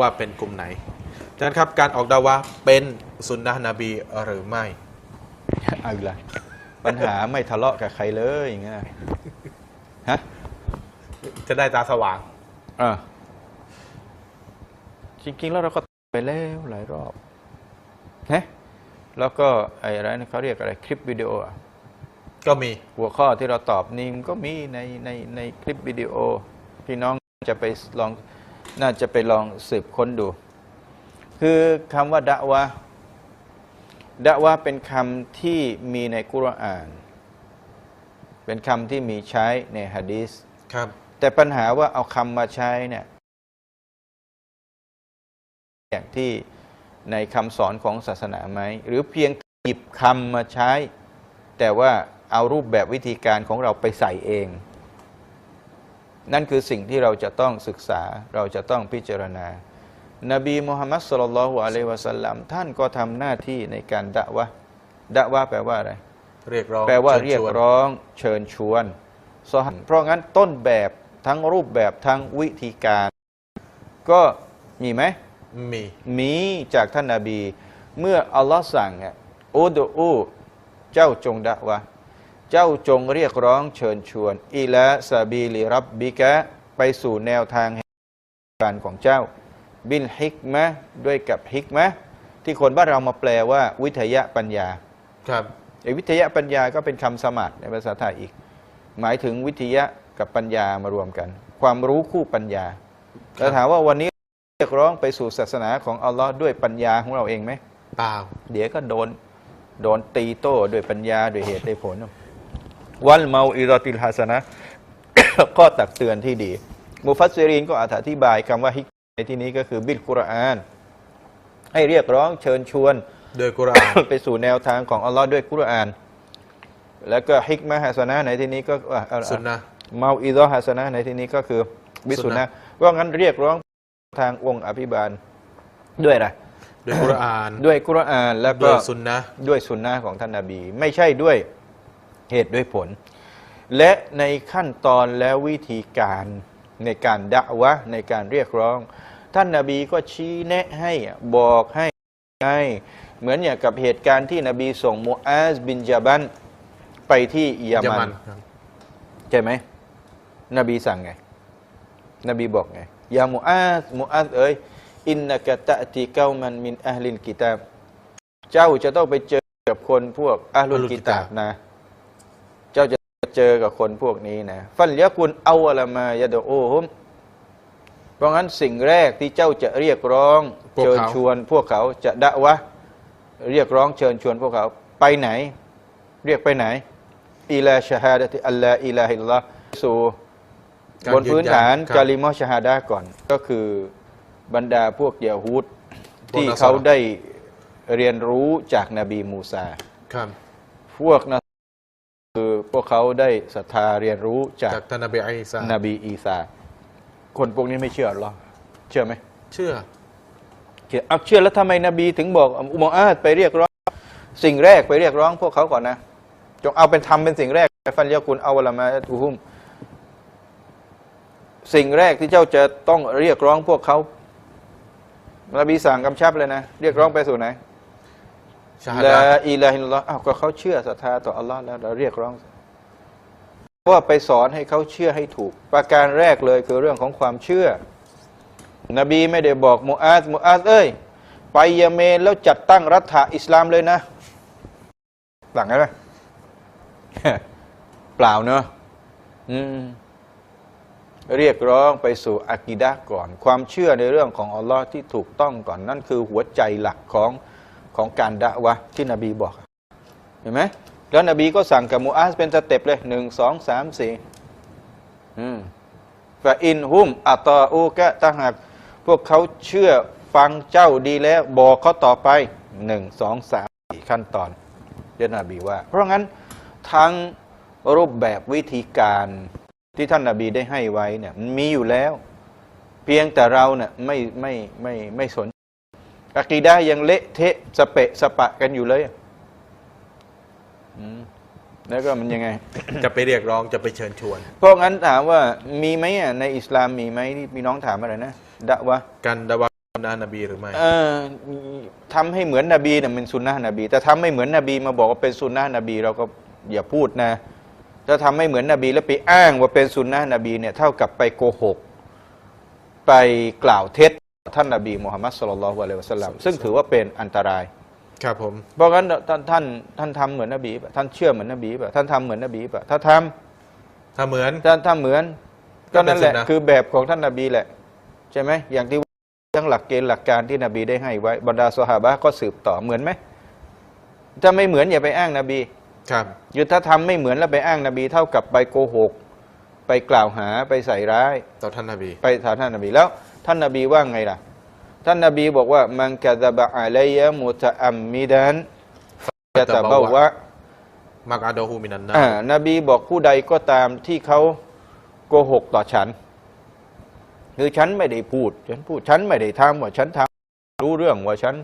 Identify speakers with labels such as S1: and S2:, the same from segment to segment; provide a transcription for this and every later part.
S1: ว่าเป็นกลุ่มไหนอาจารย์ครับการออกดาวะเป็นสุนนะนบีหรือไม่
S2: เอาอีกละปัญหาไม่ทะเลาะกับใครเลยอย่างเงี้ยฮะ
S1: จะได้ตาสว่าง
S2: อ่าจริงๆแล้วเราก็ไปแล้วหลายรอบนะแล้วก็ไอ้อะไรนะเขาเรียกอะไรคลิปวิดีโออะ
S1: ก็มี
S2: หัวข้อที่เราตอบนี่มันก็มีในในในคลิปวิดีโอ พี่น้องจะไปลอง น่าจะไปลองสืบค้นดู คือคำว่าดะวะดะวะเป็นคำที่มีในกุรอาน เป็นคำที่มีใช้ในฮะดีษ
S1: ครับ
S2: แต่ปัญหาว่าเอาคำมาใช้เนี่ยอย่างที่ในคำสอนของศาสนาไหม หรือเพียงหยิบคำมาใช้ แต่ว่าเอารูปแบบวิธีการของเราไปใส่เอง นั่นคือสิ่งที่เราจะต้องศึกษาเราจะต้องพิจารณา นบีมุฮัมมัดสุลลัลลอฮุอะลัยฮิวะสัลลัมท่านก็ทำหน้าที่ในการดะวะห์ดะวะห์แปลว่าอะไร
S1: เรียกร้อง
S2: แปลว่า
S1: ชิญ
S2: เรียก
S1: ชวน
S2: ร้องเชิญชวนซอฮาเพราะงั้นต้นแบบทั้งรูปแบบทั้งวิธีการ ก็มีไหม
S1: มี
S2: มีจากท่านนาบี เมื่ออัลลอฮ์สั่งอะอูดูอูเจ้าจงดะวะห์ เจ้าจงเรียกร้องเชิญชวนอิละซาบีลิรับบิกะไปสู่แนวทางแห่งการของเจ้า บิลฮิกมะห์ด้วยกับฮิกมะห์ที่คนบ้านเรามาแปลว่า วิทยาปัญญา
S1: ครับ
S2: ไอ้วิทยาปัญญาก็เป็นคำสมัครในภาษาไทยอีก หมายถึงวิทยะกับปัญญามารวมกัน ความรู้คู่ปัญญา
S1: ครับ
S2: แล้วถามว่าวันนี้เรียกร้องไปสู่ศาสนาของอัลลอฮ์ด้วยปัญญาของเราเองไหม
S1: เปล่า
S2: เดี๋ยวก็โดน โดนตีโต้ด้วยปัญญาด้วยเหตุด้วยผล วัลเมาอิรอติลฮัสนะก็ตักเตือนที่ดี มุฟัสซิรีนก็อธิบายคำว่าฮิกในที่นี้ก็คือบิลกุรอาน ให้เรียกร้องเชิญชวน
S1: โดยกุรอาน
S2: ไปสู่แนวทางของอัลลอฮ์ด้วยกุรอาน แล้วก็ฮิกมะฮัสนะในที่นี้ก็อะอะ
S1: สุนนะ
S2: เมาอิดอฮัสนะในที่นี้ก็คือบิสุน
S1: สุน
S2: นะ
S1: นะ
S2: ว่างั้นเรียกร้องทางองค์อภิบาลด้วยอะไร
S1: โดยกุรอาน
S2: ด้วยกุรอานแล้ว
S1: โด
S2: ก็
S1: ยสุนนะ
S2: ด้วยสุนนะของท่านนาบี ไม่ใช่ด้วย เหตุด้วยผล และในขั้นตอนและวิธีการในการดะวะห์ในการเรียกร้อง ท่านนาบีก็ชี้แนะให้บอกให้ให้เหมือนอย่างกับเหตุการณ์ที่นบีส่งมูอาซบินจาบันไปที่ยา
S1: ยา
S2: มั
S1: มันนครับ
S2: ใช่ไหมนบีสั่งไง นบีบอกไงยามูอาซมูอาซเอ้ยอินนักะตะติเกามันมินอัลลินกิตาบเจ้าจะต้องไปเจอกับคนพวกอัลลุนกิตาบนะเจ้าจะ เจอกับคนพวกนี้นะฟันยะกุนเอาอะลามายะดะโอฮุมเพราะงั้นสิ่งแรกที่เจ้าจะเรียกร้อง
S1: พวก
S2: เชิญ
S1: เขา
S2: ชวน พวกเขาจะดะวะห์เรียกร้องเชิญชวนพวกเขาไปไหน เรียกไปไหนอิลาชาฮาดะติอัลลาอิลาฮิลลาห์สู่
S1: การ
S2: บนพื้น
S1: ยืนยัน
S2: ฐาน
S1: ครับ
S2: กาลิมอชาฮาดะห์ก่อน ก็คือบรรดาพวกยาฮูด
S1: พวก
S2: ที่
S1: นัสรอ
S2: เขาได้เรียนรู้จากนบีมูซา
S1: ครับ
S2: พวกนั้นคือพวก เขาได้ศรัทธาเรียนรู้จาก
S1: จากท่านนบีอิสาน
S2: บีอีสาคนพวกนี้ไม่เชื่อหรอเชื่อไหม
S1: เชื่อ
S2: เชื่อเอาเชื่อแล้วทำไมนบีถึงบอกอุมอาดไปเรียกร้อง สิ่งแรกไปเรียกร้องพวกเขาก่อนนะจงเอาเป็นทำเป็นสิ่งแรกฟันยาคุณเอาวะละมาตูฮุมสิ่งแรกที่เจ้าจะต้องเรียกร้องพวกเขานบีสั่งกำชับเลยนะ เรียกร้องไปสู่ไหน
S1: ชาฮา
S2: ลา
S1: ดะ
S2: อิลาฮิลลอฮ์อ้าวก็เขาเชื่อศรัทธาต่ออัลลอฮ์แล้วเราเรียกร้อง ว่าไปสอนให้เขาเชื่อให้ถูก ประการแรกเลยคือเรื่องของความเชื่อ นบีไม่ได้บอกมูอาซมูอาซเอ้ย ไปเยเมนแล้วจัดตั้งรัฐะอิสลามเลยนะ หลังไงไหมเปล่าเนอะอเรียกร้องไปสู่อากีดะก่อน ความเชื่อในเรื่องของอัลลอฮ์ที่ถูกต้องก่อน นั่นคือหัวใจหลักของของการดะวะที่นบีบอก เห็นไหม แล้วนบีก็สั่งกับมูอาซเป็นสเต็ปเลยหนึ่งสองสามสี่อืมฟาอินฮุมอัตออูกะถ้าหากพวกเขาเชื่อฟังเจ้าดีแล้ว บอกเขาต่อไปหนึ่งสองสามสี่ขั้นตอนเดยวนบีว่า เพราะงั้นทั้งรูปแบบวิธีการที่ท่านนาบีได้ให้ไว้เนี่ยมันมีอยู่แล้ว เพียงแต่เราเนี่ยไม่ไม่ไม่ไม่สนอากีดะห์ยังเละเทะสเปะสปะกันอยู่เลย แล้วก็มันยังไง
S1: จะไปเรียกร้องจะไปเชิญชวน
S2: เพราะงั้นถามว่ามีไหมอะในอิสลามมีไหมที่พี่น้องถามอะไรนะดะวะ
S1: การดะวะสุนนะนบีหรือไม่
S2: เออทำให้เหมือนนบีเนี่ยเป็นสุนนะนบี แต่ทำไม่เหมือนนบีมาบอกว่าเป็นสุนนะนบี เราก็อย่าพูดนะถ้าทำไม่เหมือนนบี แล้วไปอ้างว่าเป็นสุนนะนบีเนี่ยเท่ากับไปโกหก ไปกล่าวเท็จท่านนบีมุฮัมมัดสุลลัลฮุอะลัยฮิวะสัลลัมซึ่งถือว่าเป็นอันตราย
S1: ครับผม
S2: เพราะงั้นท่านท่านท่านทำเหมือนนบีป่ะท่านเชื่อเหมือนนบีป่ะท่านทำเหมือนนบีป่ะถ้าทำ
S1: ถ้าเหมือน
S2: ถ้าถ้าเหมือน
S1: ก็
S2: ก็
S1: เป็น
S2: นั่นแหละ
S1: สุนนะ
S2: คือแบบของท่านนบีแหละ ใช่ไหมอย่างที่ทั้งหลักเกณฑ์หลักการที่นบีได้ให้ไว้บรรดาสหายก็สืบต่อเหมือนไหมถ้าไม่เหมือนอย่าไปอ้างนบี
S1: ครับ
S2: หรือถ้าทำไม่เหมือนแล้วไปอ้างนบีเท่ากับไปโกหก ไปกล่าวหาไปใส่ร้าย
S1: ต่อท่านนบี
S2: ไปถามท่านนบีแล้ว ท่านนบีว่าไงล่ะ ท่านนบีบอกว่า มันกะดะบะอะลัยยะมุตะอัมมิดันยะตะบะวะ
S1: มักอาโดฮูมินันนา
S2: อ่านบีบอกผู้ใดก็ตามที่เขาโกหกต่อฉัน คือฉันไม่ได้พูด ฉันพูดฉันไม่ได้ทำว่าฉันทำรู้เรื่องว่าฉัน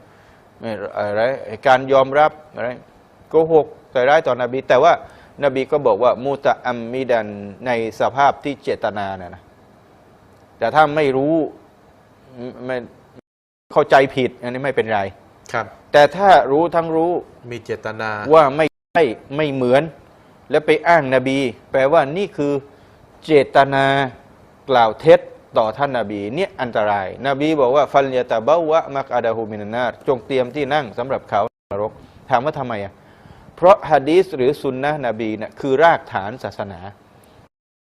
S2: ไม่อะไรการยอมรับอะไรโกหกใส่ร้ายต่อนบี แต่ว่านบีก็บอกว่ามูตะอัมมิดันในสภาพที่เจตนานะนะแต่ถ้าไม่รู้ไม่ เข้าใจผิด อันนี้ไม่เป็นไร
S1: ครับ
S2: แต่ถ้ารู้ทั้งรู้
S1: มีเจตนา
S2: ว่าไม่ใช่ไม่เหมือน แล้วไปอ้างนบี แปลว่านี่คือเจตนากล่าวเท็จต่อท่านนาบีเนี่ยอันตราย นบีบอกว่าฟัลยาตาบาวะมักอาดาฮูมินานาจงเตรียมที่นั่งสำหรับเขานรก ถามว่าทำไมอะเพราะฮะดีษหรือสุนนะนบีเนี่ยคือรากฐานศาสนา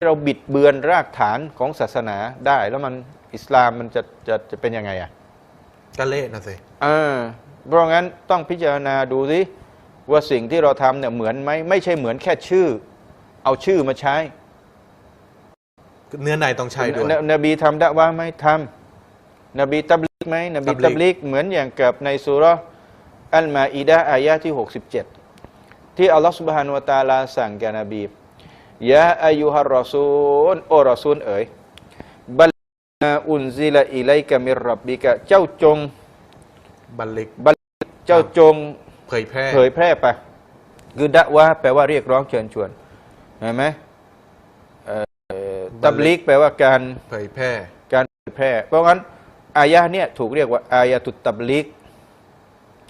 S2: เราบิดเบือนรากฐานของศาสนาได้ แล้วมันอิสลามมันจะจะจะเป็นยังไงอะ
S1: ก็เละนะสิ
S2: อ่าเพราะงั้นต้องพิจารณาดูสิว่าสิ่งที่เราทำเนี่ยเหมือนไหมไม่ใช่เหมือนแค่ชื่อ เอาชื่อมาใช้
S1: เนื้อในต้องใช่ด้วย
S2: นนบีทำดะว่าไหม่ทำนบีตับลิกไหมนบี
S1: ตับลิก
S2: ตับลิกเหมือนอย่างกับในสุราะห์อัลมาอีดะห์อายะที่ 67 ที่อัลลอฮฺสุบฮานุวะตะอาลาสั่งแก่นบียะอายุฮัรรอซูลโอรอซูลเอ๋ยบัล มาอุนซิลอิไลกะมิรรับบิกะเจ้าจง
S1: บัลลิก
S2: เจ้าจง
S1: เผยแพร่
S2: เผยแพร่ไปคือดะว่าแปลว่าเรียกร้องเชิญชวนเห็นไหมเอ่อตับลิกแปลว่าการ
S1: เผยแพร่
S2: การเผยแพร่ เพราะงั้นอายะห์เนี่ยถูกเรียกว่าอายะตุตตับลิก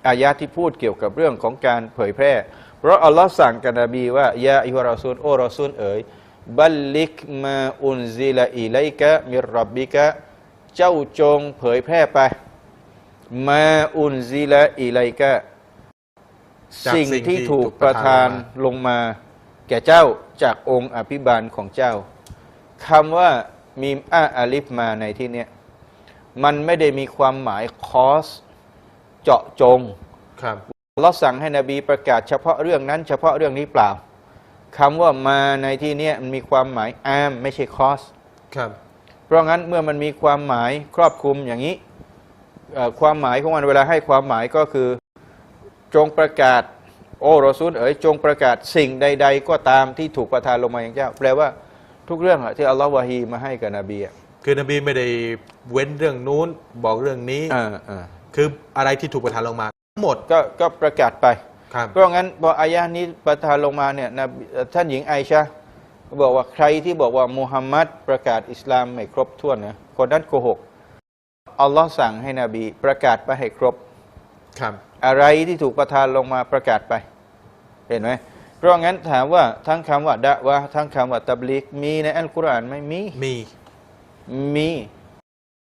S2: อายะห์ที่พูดเกี่ยวกับเรื่องของการเผยแพร่ เพราะอัลลอฮ์สั่งกับนบีว่ายาอิฮุรอซูลโอรอซูลเอ๋ย บัลลิกมาอุนซิลาอิไลกะมิรรับบิกะเจ้าจงเผยแพร่ไป มาอุนซิลาอิไลกะ
S1: จาก
S2: สิ่ง
S1: สิ่ง
S2: ที่
S1: ที่
S2: ถูก
S1: ถูก
S2: ป
S1: ประ
S2: ระ
S1: ทา
S2: ทานน
S1: ลงมา
S2: ลงมา แก่เจ้าจากองค์อภิบาลของเจ้าคำว่ามีมอาอาลิฟมาในที่เนี้ยมันไม่ได้มีความหมายคอส เจาะจง
S1: ครับ
S2: เราสั่งให้นบีประกาศเฉพาะเรื่องนั้นเฉพาะเรื่องนี้เปล่า คำว่ามาในที่เนี้ยมันมีความหมายอามไม่ใช่คอส
S1: ครับ
S2: เพราะงั้นเมื่อมันมีความหมายครอบคลุมอย่างนี้เอ่อความหมายของมันเวลาให้ความหมายก็คือ จงประกาศ โอ้รอซูลเอ๋ยจงประกาศสิ่งใด ๆ ก็ตามที่ถูกประทานลงมาอย่างเจ้า แปลว่าทุกเรื่องอะที่อัลลอฮ์วาฮีมาให้กับนบีอะ
S1: คือนบีไม่ได้เว้นเรื่องนู้นบอกเรื่องนี้
S2: อ่าอ่า
S1: คืออะไรที่ถูกประทานลงมา ทั้งหมด
S2: ก็ก็ประกาศไป
S1: ครับ
S2: เพราะงั้นพออายะห์นี้ประทานลงมาเนี่ยนบีเอ่อท่านหญิงไอชาบอกว่าใครที่บอกว่ามุฮัมมัดประกาศอิสลามไม่ครบถ้วนนะคนนั้นโกหกอัลลอฮ์สั่งให้นบี ประกาศไปให้ครบ
S1: ครับ
S2: อะไรที่ถูกประทานลงมาประกาศไป เห็นไหมเพราะงั้นถามว่าทั้งคำว่าดะวะห์ทั้งคำว่าตับลิกมีในอัลกุรอานไหมมี
S1: มี
S2: มี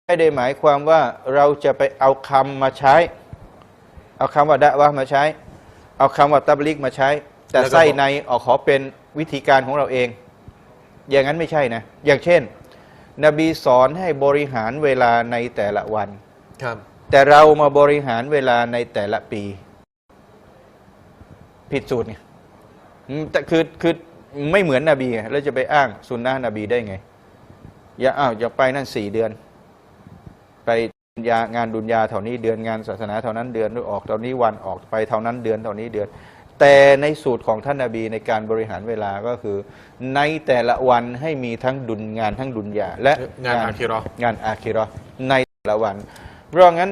S2: ไม่ได้หมายความว่าเราจะไปเอาคำมาใช้ เอาคำว่าดะวะห์มาใช้ เอาคำว่าตับลิกมาใช้ แต่ไส้ในออกขอเป็นวิธีการของเราเอง อย่างนั้นไม่ใช่นะ อย่างเช่น นบีสอนให้บริหารเวลาในแต่ละวัน
S1: ครับ
S2: แต่เรามาบริหารเวลาในแต่ละปี ผิดสูตรไงอืมแต่คือคือไม่เหมือนนบีไงแล้วจะไปอ้างสุนนะนบีได้ไง อย่าอ้าวอย่าไปนั่นสี่เดือนไป ยางานดุนยาเท่านี้เดือนงานศาสนาเท่านั้นเดือนออกเท่านี้วันออกไปเท่านั้นเดือนเท่านี้เดือน แต่ในสูตรของท่านนาบีในการบริหารเวลาก็คือ ในแต่ละวันให้มีทั้งดุนงานทั้งดุนยาและ
S1: งานอาคิเราะห์
S2: งานอาคิเราะห์ในแต่ละวันเพราะงั้น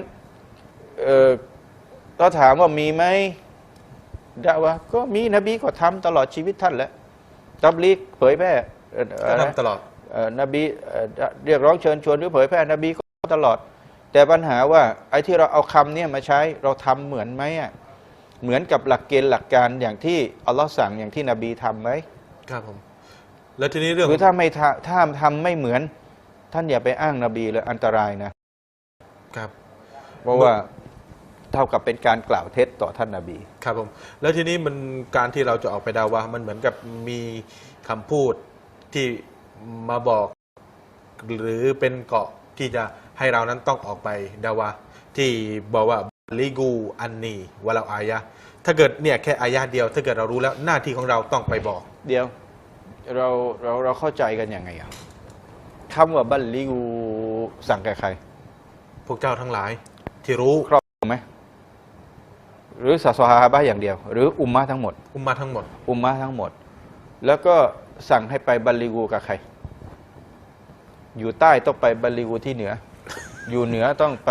S2: เอ่อก็ถามว่ามีไหมดะวะห์ก็มีนบีก็ทำตลอดชีวิตท่านแหละตับลีกเผยแพร่เอ่อ
S1: ก็
S2: อะไร
S1: ทำตลอด
S2: เอ่อนบีเอ่อเรียกร้องเชิญชวนหรือเผยแพร่นบีก็ตลอด แต่ปัญหาว่าไอ้ที่เราเอาคำเนี้มาใช้เราทำเหมือนไหมอะเหมือนกับหลักเกณฑ์หลักการอย่างที่อัลลอฮ์สั่งอย่างที่นบีทำไหม
S1: ครับผมแล้วทีนี้เรื่อง
S2: คือถ้าไม่ทำถ้าทำไม่เหมือน ท่านอย่าไปอ้างนบีเลยอันตรายนะ
S1: ครับ
S2: เพราะว่าเท่ากับเป็นการกล่าวเท็จต่อท่านนบี
S1: ครับผม แล้วทีนี้มันการที่เราจะออกไปดาวะมันเหมือนกับมีคำพูดที่มาบอก หรือเป็นเกาะที่จะ ให้เรานั้นต้องออกไปดาวะที่บอกว่าลิกูอันนีวะเราอายะห์ถ้าเกิดเนี่ยแค่อายะห์เดียว ถ้าเกิดเรารู้แล้วหน้าที่ของเราต้องไปบอก
S2: เดียวเราเราเราเข้าใจกันยังไงอะคำว่าบัลลิกูสั่งแก่ใคร
S1: พวกเจ้าทั้งหลาย ที่รู้
S2: ครอบคลุมไหมหรือสาสฮาบะห์อย่างเดียว หรืออุมมะทั้งหมด
S1: อุมมาทั้งหมด
S2: อุมมะทั้งหมด แล้วก็สั่งให้ไปบัลลิกูกับใคร อยู่ใต้ต้องไปบัลลิกูที่เหนือ อยู่เหนือต้องไป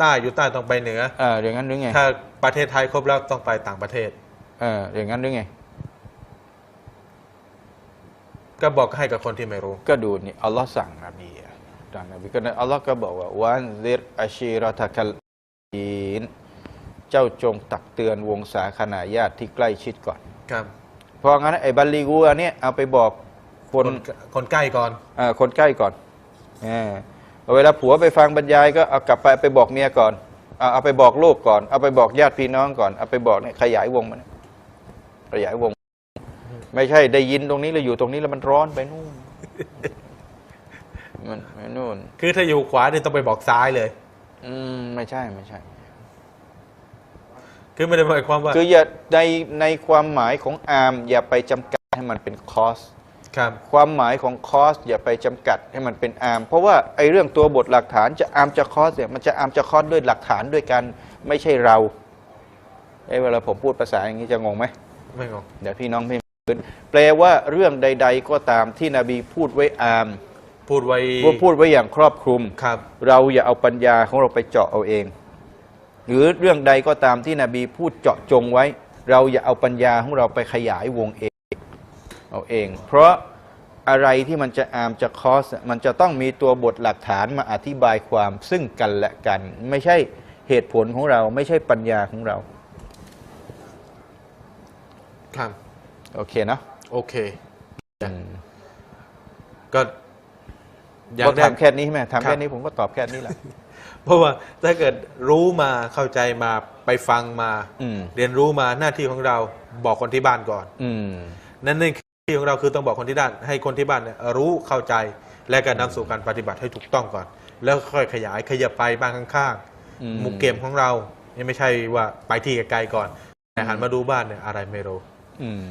S1: ใต้อยู่ใต้ต้องไปเหนือ
S2: เอออย่างนั้นหรือไง
S1: ถ้าประเทศไทยครบแล้วต้องไปต่างประเทศ
S2: เอออย่างนั้นหรือไง
S1: ก็บอกให้กับคนที่ไม่รู้
S2: ก็ดูนี่อัลลอฮ์สั่งนบีอะสั่งนบีก็นั้นอัลลอฮ์ก็บอกว่าวันซิรอาชีรตะคัลอีนเจ้าจงตักเตือนวงศาคณาญาติที่ใกล้ชิดก่อน
S1: ครับ
S2: เพราะงั้นไอ้บัลลีกูอันเนี้ยเอาไปบอกค
S1: คนนคนใกล้ก่อน
S2: เอ่อคนใกล้ก่อน เออเวลาผัวไปฟังบรรยายก็เอากลับไปไปบอกเมียก่อนเอาเอาไปบอกลูกก่อน เอาไปบอกญาติพี่น้องก่อน เอาไปบอกเนี่ยขยายวงมันขยายวง ไม่ใช่ได้ยินตรงนี้แล้วอยู่ตรงนี้แล้วมันร้อนไปนู่นมันไปนู่น
S1: คือถ้าอยู่ขวาเนี่ยต้องไปบอกซ้ายเลย
S2: อืมไม่ใช่ไม่ใช่
S1: คือไม่ได้หมายความว่า
S2: คืออย่าในในความหมายของอาร์มอย่าไปจำกัดให้มันเป็นคอส
S1: ครับ
S2: ความหมายของคอสอย่าไปจำกัดให้มันเป็นอาร์มเพราะว่าไอ้เรื่องตัวบทหลักฐานจะอาร์มจะคอสเนี่ยมันจะอาร์มจะคอสด้วยหลักฐานด้วยกันไม่ใช่เราไอ้เวลาผมพูดภาษาอย่างนี้จะงงไหม
S1: ไม่งง
S2: เดี๋ยวพี่น้องไม่พื้นแปลว่าเรื่องใด ๆ ก็ตามที่นบีพูดไว้อาร์ม
S1: พูดไว้
S2: ว่าพูดไว้อย่างครอบคลุม
S1: ครับ
S2: เราอย่าเอาปัญญาของเราไปเจาะเอาเอง หรือเรื่องใดก็ตามที่นบีพูดเจาะจงไว้ เราอย่าเอาปัญญาของเราไปขยายวงเอง เอาเอง เพราะอะไรที่มันจะอามจะคอส มันจะต้องมีตัวบทหลักฐานมาอธิบายความซึ่งกันและกัน ไม่ใช่เหตุผลของเรา ไม่ใช่ปัญญาของเรา
S1: ครับ
S2: โอเคเนอะ
S1: โอเค
S2: อืม
S1: ก็อย่าง
S2: ก็
S1: แร
S2: ถากมแค่นี้ไหมถาม
S1: ครั
S2: แค่
S1: บ
S2: นี้ผมก็ตอบแค่นี้แหละ
S1: เพราะว่าถ้าเกิดรู้มาเข้าใจมาไปฟังมา
S2: อืม
S1: เรียนรู้มาหน้าที่ของเราบอกคนที่บ้านก่อน
S2: อืม
S1: นั่นนี่คือหน้า ที่ของเราคือต้องบอกคนที่ด้านให้คนที่บ้านเนี่ยรู้เข้าใจและการนำสู่การปฏิบัติให้ถูกต้องก่อน แล้วค่อยขยายขยับไปบ้านข้าง
S2: อืม
S1: ๆหมุกเกมของเรานี่ไม่ใช่ว่าไปที่ไกลๆก่อนแต่หันมาดูบ้านเนี่ยอะไรไม่รู้
S2: อืม